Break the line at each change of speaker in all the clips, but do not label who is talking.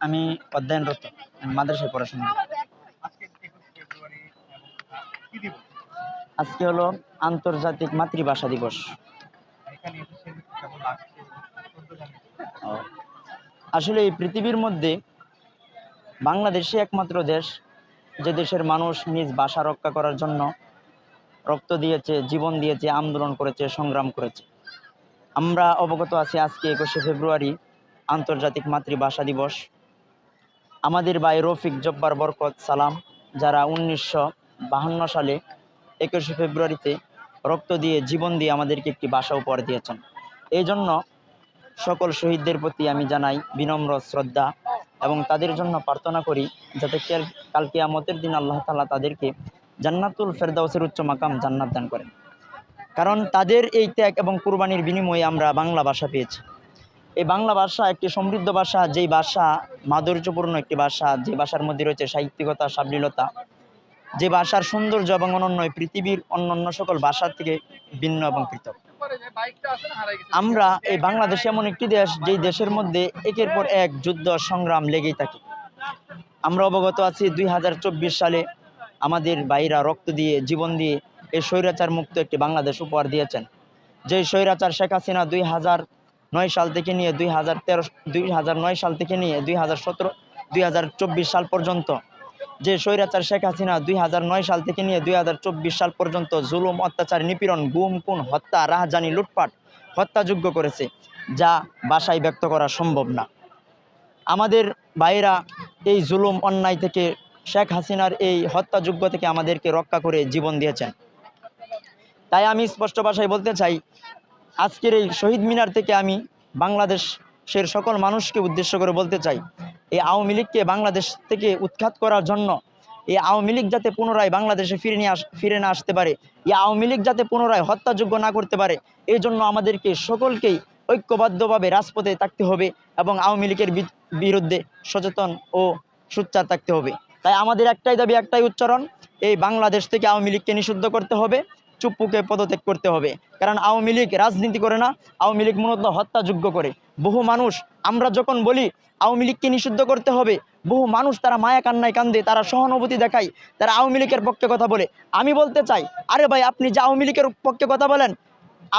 আমি অধ্যয়নরত মাদ্রাসায় পড়াশোনা।
আজকে
হলো আন্তর্জাতিক মাতৃভাষা দিবস। আসলে এই পৃথিবীর মধ্যে বাংলাদেশই একমাত্র দেশ যে দেশের মানুষ নিজ ভাষা রক্ষা করার জন্য রক্ত দিয়েছে, জীবন দিয়েছে, আন্দোলন করেছে, সংগ্রাম করেছে। আমরা অবগত আছি আজকে একুশে ফেব্রুয়ারি আন্তর্জাতিক মাতৃভাষা দিবস। আমাদের ভাই রফিক জব্বার বরকত সালাম, যারা উনিশশো বাহান্ন সালে একুশে ফেব্রুয়ারিতে রক্ত দিয়ে জীবন দিয়ে আমাদেরকে একটি বাসা উপহার দিয়েছেন। এই জন্য সকল শহীদদের প্রতি আমি জানাই বিনম্র শ্রদ্ধা এবং তাদের জন্য প্রার্থনা করি যাতে কেল- আমতের দিন আল্লাহ তালা তাদেরকে জান্নাতুল ফেরদাউসের উচ্চ মাকাম জান্নাত দান করেন। কারণ তাদের এই ত্যাগ এবং কুরবানির বিনিময়ে আমরা বাংলা ভাষা পেয়েছি। এই বাংলা ভাষা একটি সমৃদ্ধ ভাষা, যেই ভাষা মাধুর্যপূর্ণ একটি ভাষা, যে ভাষার মধ্যে রয়েছে সাহিত্যিকতা, সাবলীলতা, যে ভাষার সৌন্দর্য এবং অনন্য পৃথিবীর অন্যান্য সকল ভাষার থেকে ভিন্ন এবং পৃথক। আমরা এই বাংলাদেশ এমন একটি দেশ, যেই দেশের মধ্যে একের পর এক যুদ্ধ, সংগ্রাম লেগেই থাকে। আমরা অবগত আছি দুই হাজার চব্বিশ সালে আমাদের ভাইরা রক্ত দিয়ে, জীবন দিয়ে এই স্বৈরাচার মুক্ত একটি বাংলাদেশ উপহার দিয়েছেন। যে স্বৈরাচার শেখ হাসিনা দুই হাজার নয় সাল থেকে নিয়ে দুই হাজার তেরো, দুই হাজার নয় সাল থেকে নিয়ে দুই হাজার সতেরো, দুই হাজার চব্বিশ সাল পর্যন্ত। যে স্বৈরাচার শেখ হাসিনা দুই হাজার নয় সাল থেকে নিয়ে দুই হাজার চব্বিশ সাল পর্যন্ত জুলুম, অত্যাচার, নিপীড়ন, গুম, খুন, হত্যা, রাহজানি, লুটপাট, হত্যাযোগ্য করেছে, যা ভাষায় ব্যক্ত করা সম্ভব না। আমাদের ভাইরা এই জুলুম অন্যায় থেকে, শেখ হাসিনার এই হত্যাযোগ্য থেকে আমাদেরকে রক্ষা করে জীবন দিয়েছেন। তাই আমি স্পষ্ট ভাষায় বলতে চাই আজকের এই শহীদ মিনার থেকে আমি বাংলাদেশের সকল মানুষকে উদ্দেশ্য করে বলতে চাই, এই আওয়ামী লীগকে বাংলাদেশ থেকে উৎখাত করার জন্য, এই আওয়ামী লীগ যাতে পুনরায় বাংলাদেশে ফিরে নিয়ে আস, ফিরে না আসতে পারে, এই আওয়ামী লীগ যাতে পুনরায় হত্যাযোগ্য না করতে পারে, এই জন্য আমাদেরকে সকলকেই ঐক্যবদ্ধভাবে রাজপথে থাকতে হবে এবং আওয়ামী লীগের বিরুদ্ধে সচেতন ও সোচ্চার থাকতে হবে। তাই আমাদের একটাই দাবি, একটাই উচ্চারণ, এই বাংলাদেশ থেকে আওয়ামী লীগকে নিষিদ্ধ করতে হবে। চুপ্পুকে পদত্যাগ করতে হবে। কারণ আওয়ামী লীগ রাজনীতি করে না, আওয়ামী লীগ মূলত হত্যাযোগ্য করে। বহু মানুষ, আমরা যখন বলি আওয়ামী লীগকে নিষিদ্ধ করতে হবে, বহু মানুষ তারা মায়া কান্নায় কান্দে, তারা সহানুভূতি দেখায়, তারা আওয়ামী লীগের পক্ষে কথা বলে। আমি বলতে চাই, আরে ভাই, আপনি যে আওয়ামী লীগের পক্ষে কথা বলেন,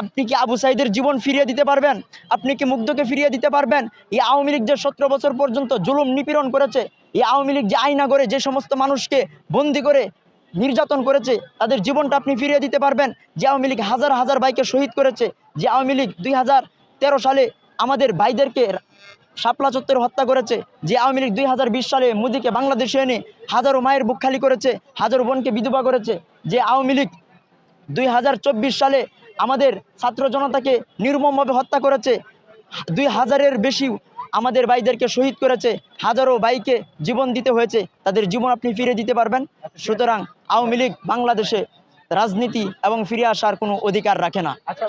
আপনি কি আবু সাইদের জীবন ফিরিয়ে দিতে পারবেন? আপনি কি মুগ্ধকে ফিরিয়ে দিতে পারবেন? এই আওয়ামী লীগ যে সতেরো বছর পর্যন্ত জুলুম নিপীড়ন করেছে, এই আওয়ামী লীগ যে আয়না করে যে সমস্ত মানুষকে বন্দি করে নির্যাতন করেছে, তাদের জীবনটা আপনি ফিরিয়ে দিতে পারবেন। যে আওয়ামী লীগ হাজার হাজার ভাইকে শহীদ করেছে, যে আওয়ামী লীগ দুই হাজার তেরো সালে আমাদের ভাইদেরকে শাপলা চত্বরে হত্যা করেছে, যে আওয়ামী লীগ দুই হাজার বিশ সালে মোদীকে বাংলাদেশে এনে হাজারো মায়ের বুক খালি করেছে, হাজারো বোনকে বিধবা করেছে, যে আওয়ামী লীগ দুই হাজার চব্বিশ সালে আমাদের ছাত্র জনতাকে নির্মমভাবে হত্যা করেছে, দুই হাজারের বেশি আমাদের ভাইদেরকে শহীদ করেছে, হাজারো ভাইকে জীবন দিতে হয়েছে, তাদের জীবন আপনি ফিরে দিতে পারবেন। সুতরাং আওয়ামী লীগ বাংলাদেশে রাজনীতি এবং ফিরে আসার কোনো অধিকার রাখে না।
আচ্ছা